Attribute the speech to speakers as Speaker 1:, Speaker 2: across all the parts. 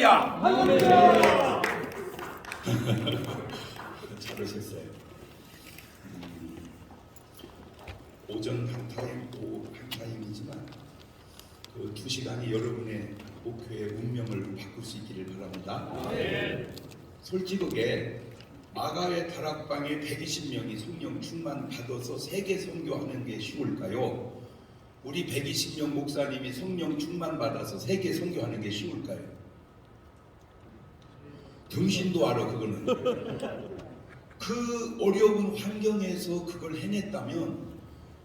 Speaker 1: 야
Speaker 2: 잘하셨어요. 음, 오전 한 타임, 오후 한 타임이지만 그 두 시간이 여러분의 목표의 운명을 바꿀 수 있기를 바랍니다. 솔직하게 마가의 다락방에 120명이 성령 충만 받아서 세계 선교하는 게 쉬울까요? 우리 120명 목사님이 성령 충만 받아서 세계 선교하는 게 쉬울까요? 등신도 알아 그거는. 그 어려운 환경에서 그걸 해냈다면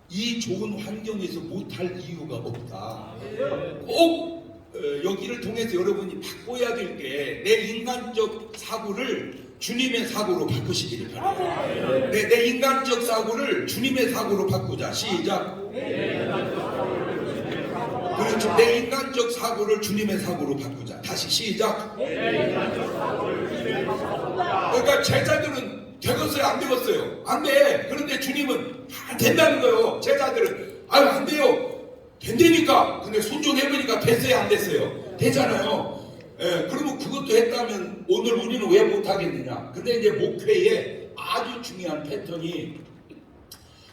Speaker 2: 이 좋은 환경에서 못할 이유가 없다. 꼭 어, 여기를 통해서 여러분이 바꿔야 될 게 내 인간적 사고를 주님의 사고로 바꾸시기를 바라요. 내, 내 인간적 사고를 주님의 사고로 바꾸자. 시작. 그렇죠. 내 인간적 사고를 주님의 사고로 바꾸자. 다시 시작. 그러니까 제자들은 되겠어요, 안 되겠어요? 안 돼. 그런데 주님은 다 된다는 거예요. 제자들은 아유 안 돼요. 된다니까. 근데 순종해보니까 됐어요, 안 됐어요? 되잖아요. 예, 그러면 그것도 했다면 오늘 우리는 왜 못하겠느냐? 근데 이제 목회에 아주 중요한 패턴이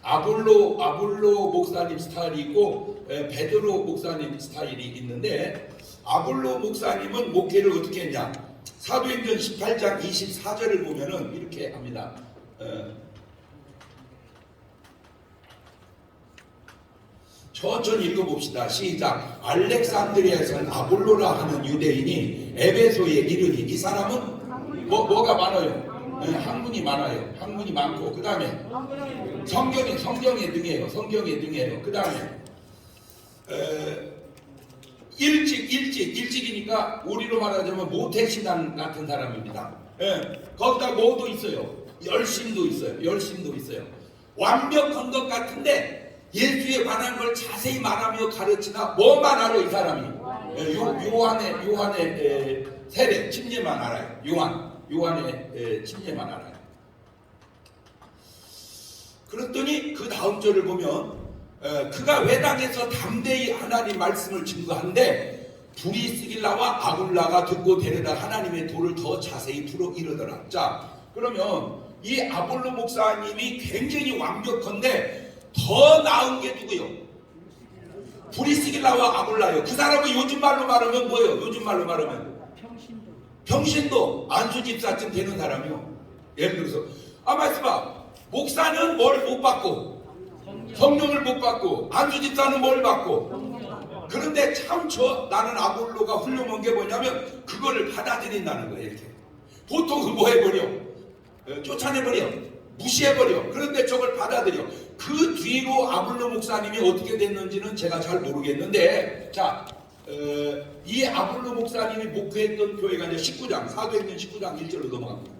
Speaker 2: 아볼로 아볼로 목사님 스타일이 있고 에, 베드로 목사님 스타일이 있는데 아볼로 목사님은 목회를 어떻게 했냐? 사도행전 18장 24절을 보면은 이렇게 합니다. 에, 천천히 읽어봅시다. 시작. 알렉산드리아에서는 아볼로라 하는 유대인이 에베소에 이르니 이 사람은 뭐, 뭐가 많아요? 네, 학문이 많아요. 학문이 많고 그 다음에 성경에 성경에 등해요. 성경에 등해요. 그 다음에 일찍 일찍 일찍이니까 우리로 말하자면 모태신앙 같은 사람입니다. 예, 거기다 뭐도 있어요. 열심도 있어요. 열심도 있어요. 완벽한 것 같은데 예수에 관한 걸 자세히 말하며 가르치나 뭐만 알아 이 사람이 예, 요, 요한의 요한의 에, 세례 침례만 알아요. 요한 요한의 에, 침례만 알아요. 그랬더니 그 다음 절을 보면 에, 그가 회당에서 담대히 하나님 말씀을 증거한데 브리스길라와 아굴라가 듣고 데려다 하나님의 도를 더 자세히 풀어 이르더라. 자 그러면 이 아볼로 목사님이 굉장히 완벽한데 더 나은 게 누구요? 브리스길라와 아굴라요. 그 사람은 요즘 말로 말하면 뭐예요? 요즘 말로 말하면 병신도 안수 집사쯤 되는 사람이요. 예를 들어서 아 말씀아 목사는 뭘 못 받고 성령을 못 받고 안수 집사는 뭘 받고. 그런데 참 저 나는 아볼로가 훌륭한 게 뭐냐면 그거를 받아들인다는 거예요 이렇게. 보통은 뭐 해버려? 어, 쫓아내버려. 무시해버려. 그런데 저걸 받아들여. 그 뒤로 아볼로 목사님이 어떻게 됐는지는 제가 잘 모르겠는데 자 어, 이 아볼로 목사님이 목회했던 교회가 이제 19장 사도행전 19장 1절로 넘어갑니다.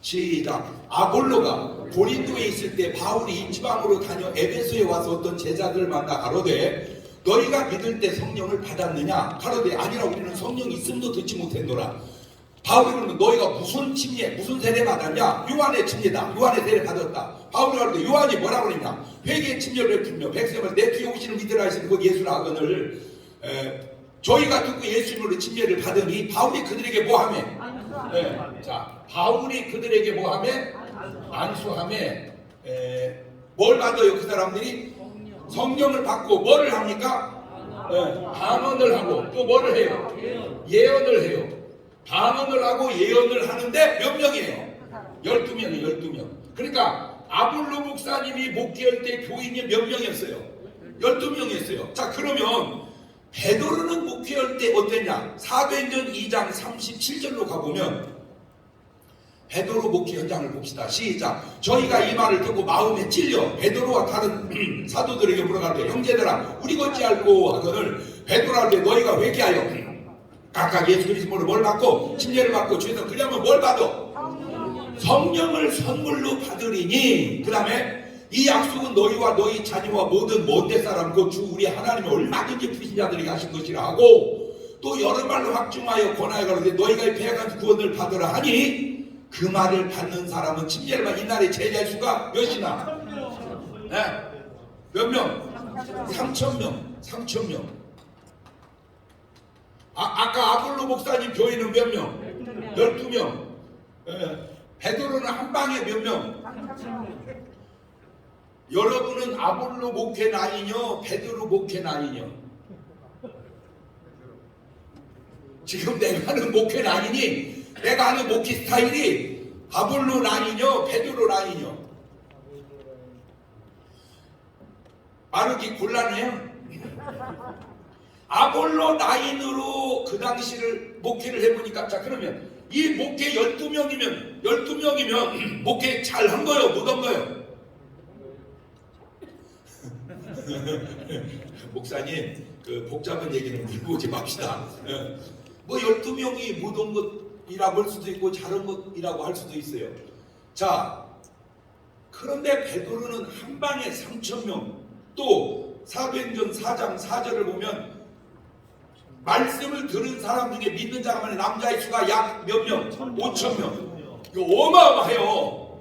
Speaker 2: 시작. 아볼로가 고린도에 있을 때 바울이 이 지방으로 다녀 에베소에 와서 어떤 제자들을 만나 가로되 너희가 믿을 때 성령을 받았느냐? 가로되 아니라 우리는 성령 있음도 듣지 못했노라. 바울이 그러면 너희가 무슨 침례, 무슨 세례 받았냐? 요한의 침례다. 요한의 세례 받았다. 바울이 가로되 요한이 뭐라고 그랬냐? 회개의 침례를 베풀며 백성을 내 뒤에 오시는 믿으라 하시는 그 예수라 하거늘 에, 저희가 듣고 예수님으로 침례를 받으니 바울이 그들에게 뭐하며? 네. 자, 바울이 그들에게 뭐하며? 안수하며 에, 뭘 받아요? 그 사람들이 성령을 받고 뭐를 합니까? 네. 방언을 하고 또 뭐를 해요? 예언을 해요. 방언을 하고 예언을 하는데 몇 명이에요? 12명이에요, 12명. 그러니까 아볼로 목사님이 목회할 때 교인이 몇 명이었어요? 12명이었어요. 자, 그러면 베드로는 목회할 때 어땠냐? 사도행전 2장 37절로 가보면 베드로 목회 현장을 봅시다. 시작. 저희가 이 말을 듣고 마음에 찔려 베드로와 다른 사도들에게 물어가는데 형제들아 우리 어찌할꼬 하거늘 베드로한테 너희가 회개하여 각각 예수 그리스도로 뭘 받고 침례를 받고 주에서 그러면 뭘 받아? 성령을 선물로 받으리니 그 다음에 이 약속은 너희와 너희 자녀와 모든 먼데 사람 곧주 우리 하나님이 얼마든지 부신 자들에게 하신 것이라 하고 또 여러 말로 확증하여 권하여 가로되 너희가 이 배간 구원을 받으라 하니 그 말을 받는 사람은 침례를 받 이날에 제자 수가 몇이나? 네? 몇 명? 3천 명. 3천 명. 아, 아까 아볼로 목사님 교회는 몇 명? 12명. 예. 베드로는 한 방에 몇 명? 여러분은 아볼로 목회 나이뇨? 베드로 목회 나이뇨? 지금 내가 하는 목회 나이니? 내가 하는 목회 스타일이 아볼로 나이뇨? 베드로 나이뇨? 말하기 곤란해요. 아볼로 나인으로 그 당시를 목회를 해보니까 자 그러면 이 목회 12명이면 12명이면 목회 잘 한 거요 못한 거요 목사님 그 복잡한 얘기는 물보지 맙시다 예. 뭐 12명이 못한 것이라고 할 수도 있고 잘한 것이라고 할 수도 있어요 자 그런데 베드로는 한 방에 3천 명, 또 사도행전 4장 4절을 보면 말씀을 들은 사람 중에 믿는 많은 남자의 수가 약 몇 명? 5천 명. 이거 어마어마해요.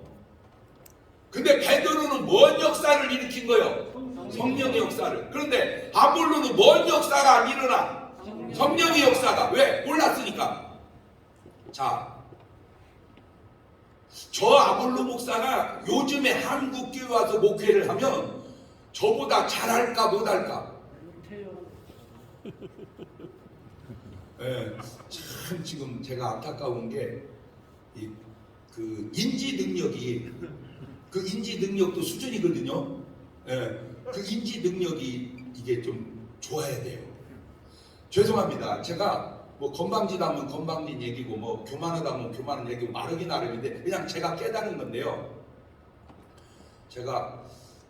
Speaker 2: 근데 베드로는 뭔 역사를 일으킨 거예요? 성령의 역사를. 그런데 아볼로는 뭔 역사가 안 일어나? 성령의 역사가. 왜? 몰랐으니까. 자, 저 아볼로 목사가 요즘에 한국 교회 와서 목회를 하면 저보다 잘할까 못할까? 예, 참 지금 제가 안타까운 게그 인지 능력이 그 인지 능력도 수준이거든요. 예, 그 인지 능력이 이게 좀 좋아야 돼요. 죄송합니다. 제가 뭐 건방지다 하면 건방진 얘기고 뭐 교만하다 하면 교만한 얘기고 말하기 나름인데 그냥 제가 깨달은 건데요. 제가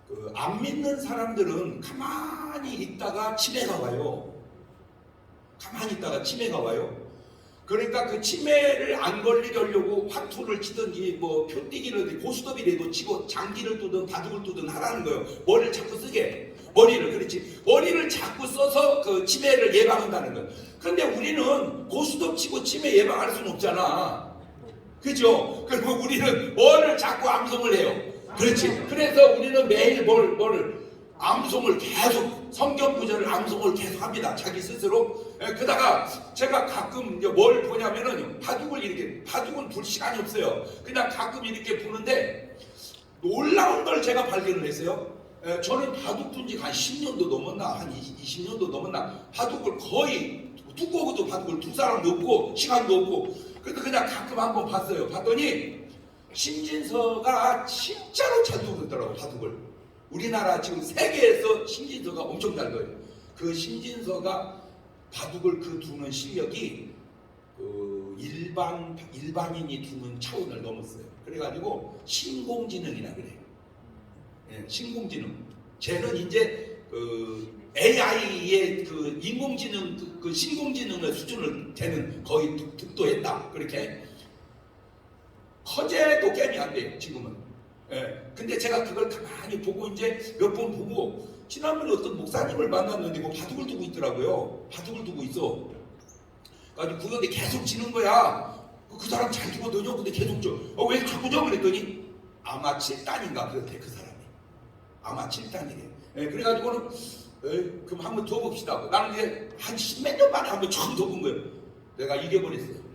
Speaker 2: 그 안 믿는 사람들은 가만히 있다가 치매가 와요. 가만히 있다가 치매가 와요. 그러니까 그 치매를 안 걸리려고 화투를 치든지 뭐 표뛰기를 고스톱이라도 치고 장기를 두든 바둑을 두든 하라는 거예요. 머리를 자꾸 쓰게. 머리를 그렇지. 머리를 자꾸 써서 그 치매를 예방한다는 거예요. 근데 우리는 고스톱 치고 치매 예방할 수는 없잖아. 그죠? 그리고 우리는 뭐를 자꾸 암송을 해요. 그렇지. 그래서 우리는 매일 뭘, 뭘, 암송을 계속, 성경 구절을 암송을 계속 합니다. 자기 스스로. 예, 그다가 제가 가끔 뭘 보냐면은 바둑을 이렇게, 바둑은 불 시간이 없어요. 그냥 가끔 이렇게 보는데 놀라운 걸 제가 발견을 했어요. 예, 저는 바둑 둔 지가 한 10년도 넘었나, 한 20, 20년도 넘었나, 바둑을 거의 두꺼워도 바둑을 두 사람도 없고, 시간도 없고, 그래서 그냥 가끔 한번 봤어요. 봤더니, 신진서가 진짜로 잘 두더라고, 바둑을. 우리나라 지금 세계에서 신진서가 엄청 잘 둬요. 그 신진서가 바둑을 그 두는 실력이 그 일반, 일반인이 두는 차원을 넘었어요. 그래가지고 신공지능이라 그래요. 예, 신공지능. 쟤는 이제 그 AI의 그 인공지능 그, 그 신공지능의 수준을 되는 거의 득- 득도했다. 그렇게 허재도 게임이 안 돼요. 지금은. 예. 근데 제가 그걸 가만히 보고 이제 몇 번 보고 지난번에 어떤 목사님을 만났는데 뭐 바둑을 두고 있더라고요. 바둑을 두고 있어. 가지고 그건데 계속 지는 거야. 그- 그 사람 잘 두거든요. 근데 계속 져. 어, 왜 자꾸 져? 그랬더니 아마 7단인가 그렇대 그 사람이. 아마 7단이래. 예, 그래가지고는 에이, 그럼 한번 더 봅시다. 나는 이제 한 십 몇 년 만에 한번 처음 더본 거예요. 내가 이겨버렸어요.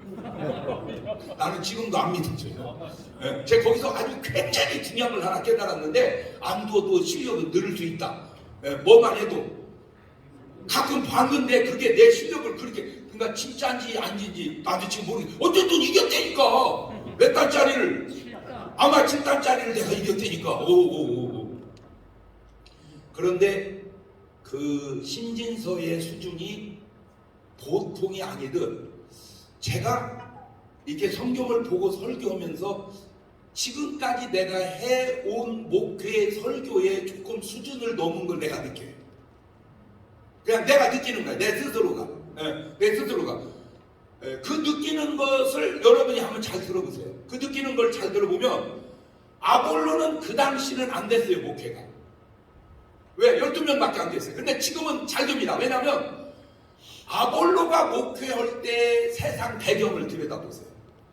Speaker 2: 나는 지금도 안 믿어져요. 예, 제가 거기서 아주 굉장히 중요한 걸 하나 깨달았는데 안 둬도 실력은 늘을 수 있다. 예, 뭐만 해도 가끔 봤는데 그게 내 실력을 그렇게 그러니까 진짜인지 아닌지 나도 지금 모르겠어. 어쨌든 이겼다니까. 몇 단짜리를 아마 7단짜리를 내가 이겼다니까. 오오오오. 그런데 그 신진서의 수준이 보통이 아니듯 제가 이렇게 성경을 보고 설교하면서 지금까지 내가 해온 목회 설교의 조금 수준을 넘은 걸 내가 느껴요. 그냥 내가 느끼는 거야. 내 스스로가. 예, 내 스스로가. 예, 그 느끼는 것을 여러분이 한번 잘 들어보세요. 그 느끼는 걸 잘 들어보면 아볼로는 그 당시는 안 됐어요, 목회가. 왜? 12명밖에 안 됐어요. 근데 지금은 잘 됩니다. 왜냐하면 아볼로가 목회할 때 세상 배경을 들여다보세요.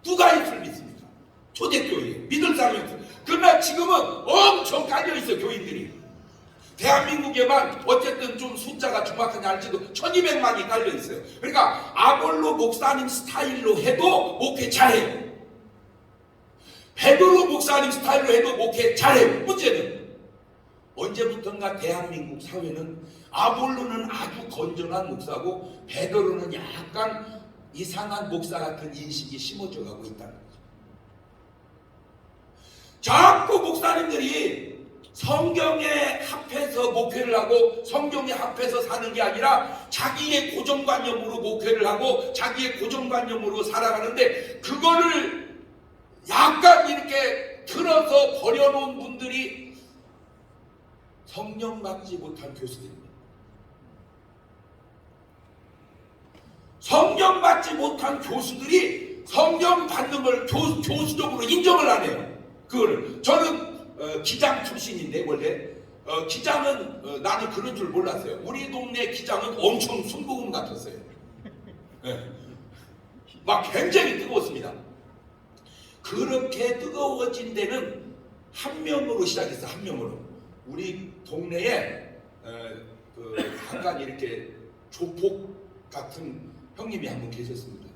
Speaker 2: 누가 예수를 믿습니까? 초대교회. 믿을 사람이 없어요. 그러나 지금은 엄청 깔려있어, 교인들이. 대한민국에만 어쨌든 좀 숫자가 정확하지 않지도 1200만이 깔려 있어요. 그러니까 아볼로 목사님 스타일로 해도 목회 잘해요. 베드로 목사님 스타일로 해도 목회 잘해요. 문제는 언제부턴가 대한민국 사회는 아볼로는 아주 건전한 목사고 베드로는 약간 이상한 목사 같은 인식이 심어져 가고 있다는 거죠. 자꾸 목사님들이 성경에 합해서 목회를 하고 성경에 합해서 사는 게 아니라 자기의 고정관념으로 목회를 하고 자기의 고정관념으로 살아가는데 그거를 약간 이렇게 틀어서 버려놓은 분들이 성령 받지 못한 교수들입니다. 성령 받지 못한 교수들이 성령 받는 걸 교, 교수적으로 인정을 안 해요. 그거를 저는 어, 기장 출신인데 원래 어, 기장은 어, 나는 그런 줄 몰랐어요. 우리 동네 기장은 엄청 순복음 같았어요. 예. 막 굉장히 뜨거웠습니다. 그렇게 뜨거워진 데는 한 명으로 시작했어 한 명으로. 우리 동네에 어, 그 약간 이렇게 조폭 같은 형님이 한 분 계셨습니다.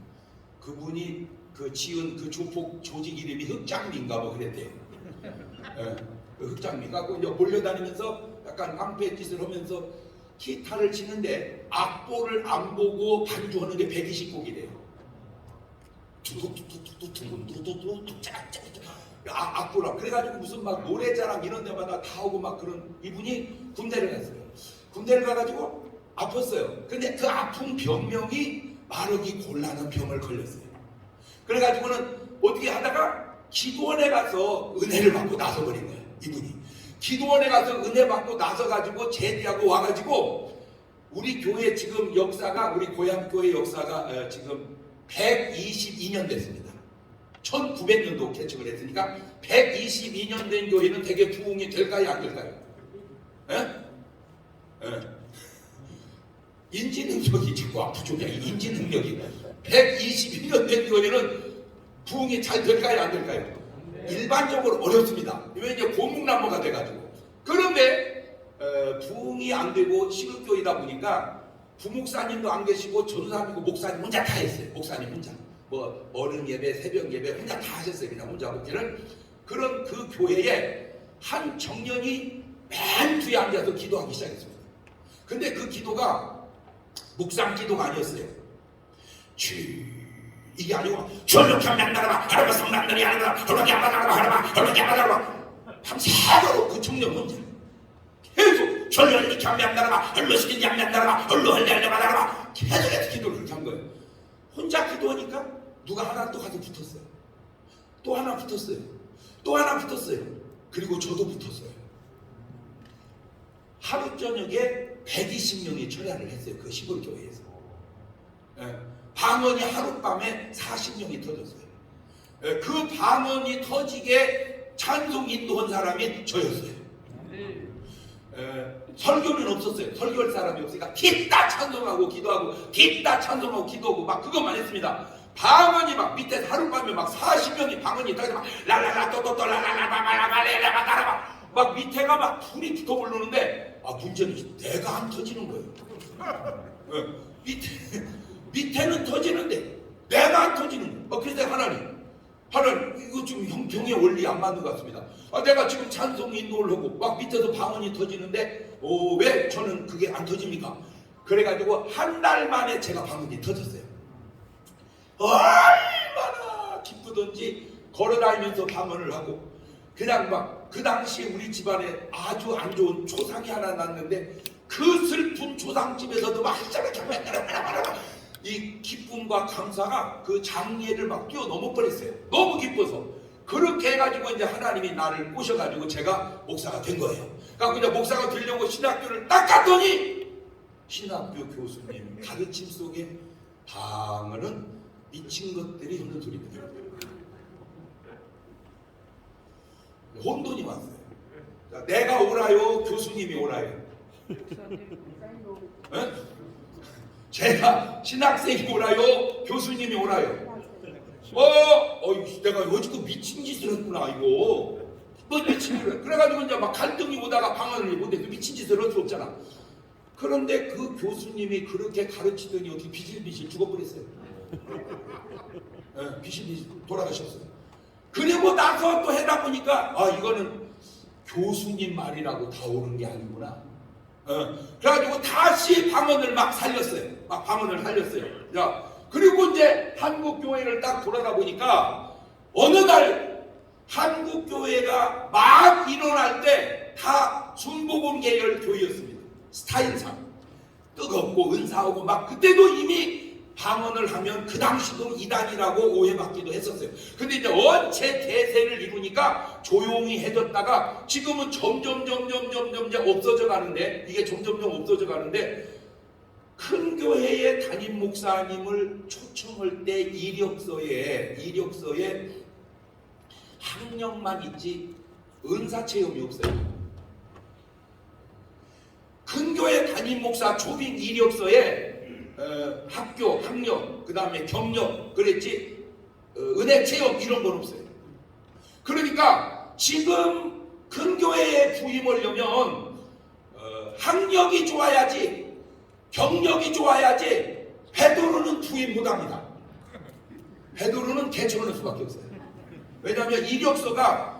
Speaker 2: 그분이 그 지은 그 조폭 조직 이름이 흑장미인가 뭐 그랬대요. 예, 그 흑장미가 그 이제 몰려다니면서 약간 깡패 짓을 하면서 기타를 치는데 악보를 안 보고 반주하는 게 120곡이래요. 아, 악보라 그래가지고 무슨 막 노래자랑 이런 데마다 다 오고 막 그런 이분이 군대를 갔어요. 군대를 가가지고 아팠어요. 근데 그 아픈 병명이 마르기 곤란한 병을 걸렸어요. 그래가지고는 어떻게 하다가 기도원에 가서 은혜를 받고 나서버린 거예요. 이분이. 기도원에 가서 은혜 받고 나서가지고 제대하고 와가지고 우리 교회 지금 역사가 우리 고향 교회 역사가 어, 지금 122년 됐습니다. 1900년도 개척을 했으니까 122년 된 교회는 되게 부흥이 될까요 안 될까요? 예? 예. 인지 능력이 자꾸 아프죠. 인지 능력이 122년 된 교회는 부흥이 잘 될까요 안 될까요? 일반적으로 어렵습니다. 왜냐 이제 고목나무가 돼가지고 그런데 어, 부흥이 안 되고 시극교이다 보니까 부목사님도 안 계시고 전사님고 목사님 혼자 다 했어요. 목사님 혼자 뭐 어른 예배, 새벽 예배 혼자 다 하셨어요. 그냥 혼자. 목회를 그런 그 교회에 한 청년이 맨 뒤에 앉아서 기도하기 시작했습니다. 근데 그 기도가 묵상 기도가 아니었어요. 주 이게 아니고 전력향 난다라봐 하라바 성남들이 아니라 헐렁이 안바다라봐 하라바 헐렁이 안바다라봐 밤새도록 그 청년 혼자. 계속 전력이 경량나라봐 헐렁시킨 양양나라봐 헐렁 헐렁하라봐 계속해서 기도를 한 거예요. 혼자 기도하니까 누가 하나 또 가서 붙었어요. 또 하나 붙었어요. 또 하나 붙었어요. 그리고 저도 붙었어요. 하루 저녁에 120명이 철야를 했어요 그 시골 교회에서. 예, 방언이 하룻밤에 40명이 터졌어요. 예, 그 방언이 터지게 찬송 인도한 사람이 저였어요. 예, 설교는 없었어요. 설교할 사람이 없으니까 기다 찬송하고 기도하고 기다 찬송하고 기도하고 막 그것만 했습니다 방언이 막 밑에 하룻밤에 막 40명이 방언이 터져 막 랄랄라 또또또 랄랄라바바라바레라바다라바 막 밑에가 막 불이 붙어 오르는데 아 문제는 내가 안 터지는 거예요 예, 밑에 밑에는 터지는데 내가 안 터지는 거예요. 어, 그래서 하나님, 하나님 이거 지금 형평의 원리 안 맞는 것 같습니다. 아, 내가 지금 찬송 인도를 하고 막 밑에서 방언이 터지는데 오, 왜 저는 그게 안 터집니까? 그래가지고 한 달 만에 제가 방언이 터졌어요. 얼마나 기쁘던지 걸어다니면서 방언을 하고 그냥 막 그 당시에 우리 집안에 아주 안 좋은 초상이 하나 났는데 그 슬픈 초상집에서도 막이 기쁨과 감사가 그 장례를 막 뛰어넘어 버렸어요. 너무 기뻐서. 그렇게 해가지고 이제 하나님이 나를 꼬셔가지고 제가 목사가 된 거예요. 그러니까 이제 목사가 되려고 신학교를 딱 갔더니 신학교 교수님 가르침 속에 방언은 미친 것들이 하는 소리입니다. 혼돈이 왔어요. 그러니까 내가 오라요, 교수님이 오라요. 에? 제가 신학생이 오라요, 교수님이 오라요. 어, 어이, 내가 여지껏 미친 짓을 했구나 이거. 뭐 미친 짓을 해. 그래가지고 이제 막 갈등이 오다가 방언을 못해 그 미친 짓을 할 수 없잖아 그런데 그 교수님이 그렇게 가르치더니 어떻게 비실비실 죽어버렸어요 예, 비실비실 돌아가셨어요 그리고 나서 또 해다 보니까 아 이거는 교수님 말이라고 다 옳은 게 아니구나 어, 그래가지고 다시 방언을 막 살렸어요. 막 방언을 살렸어요. 자, 그리고 이제 한국 교회를 딱 돌아다 보니까 어느 날 한국 교회가 막 일어날 때 다 순복음 계열 교회였습니다. 스타일상 뜨겁고 은사하고 막 그때도 이미 방언을 하면 그 당시도 이단이라고 오해받기도 했었어요. 근데 이제 원체 대세를 이루니까 조용히 해졌다가 지금은 점점 점점 점점 없어져 가는데 이게 점점 점 없어져 가는데 큰 교회의 담임 목사님을 초청할 때 이력서에 이력서에 학력만 있지 은사 체험이 없어요. 큰 교회 담임 목사 조빈 이력서에 어, 학교, 학력, 그 다음에 경력, 그랬지 어, 은혜 체험 이런 건 없어요. 그러니까 지금 큰 교회에 부임하려면 어, 학력이 좋아야지, 경력이 좋아야지 베드로는 부임 못합니다. 베드로는 개척하는 수밖에 없어요. 왜냐하면 이력서가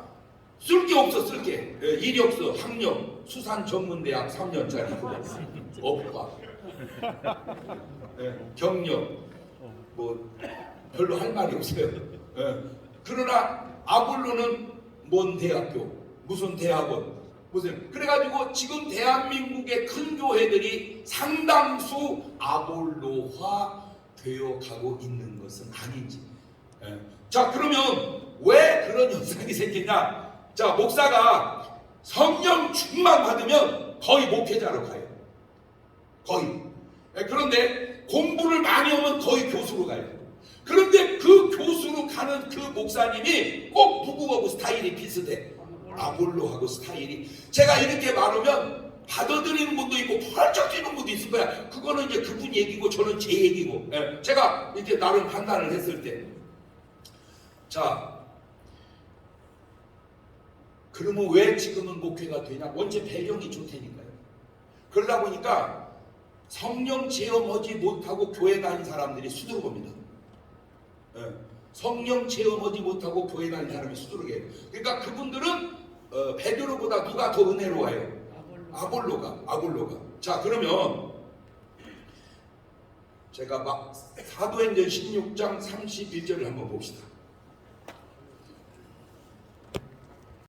Speaker 2: 쓸 게 없어 쓸 게. 예, 이력서, 학력, 수산 전문대학 3년짜리 업과 예, 경력 뭐 별로 할 말이 없어요. 예. 그러나 아볼로는 뭔 대학교, 무슨 대학원, 무슨 그래가지고 지금 대한민국의 큰 교회들이 상당수 아볼로화 되어 가고 있는 것은 아닌지. 예. 자 그러면 왜 그런 현상이 생기냐? 자 목사가 성령 충만 받으면 거의 목회자로 가요. 거의. 예, 그런데 공부를 많이 하면 거의 교수로 가요. 그런데 그 교수로 가는 그 목사님이 꼭 누구하고 스타일이 비슷해. 아볼로하고 스타일이. 제가 이렇게 말하면 받아들이는 분도 있고 펄쩍 뛰는 분도 있을 거야. 그거는 이제 그분 얘기고 저는 제 얘기고. 예, 제가 이렇게 나름 판단을 했을 때. 자, 그러면 왜 지금은 목회가 되냐? 원체 배경이 좋다니까요. 그러다 보니까 성령 체험하지 못하고 교회 다닌 사람들이 수두룩합니다. 예, 성령 체험하지 못하고 교회 다닌 사람이 수두룩해요. 그러니까 그분들은 어, 베드로보다 누가 더 은혜로워요? 아볼로 가, 아볼로가. 자, 그러면 제가 막 사도행전 16장 31절을 한번 봅시다.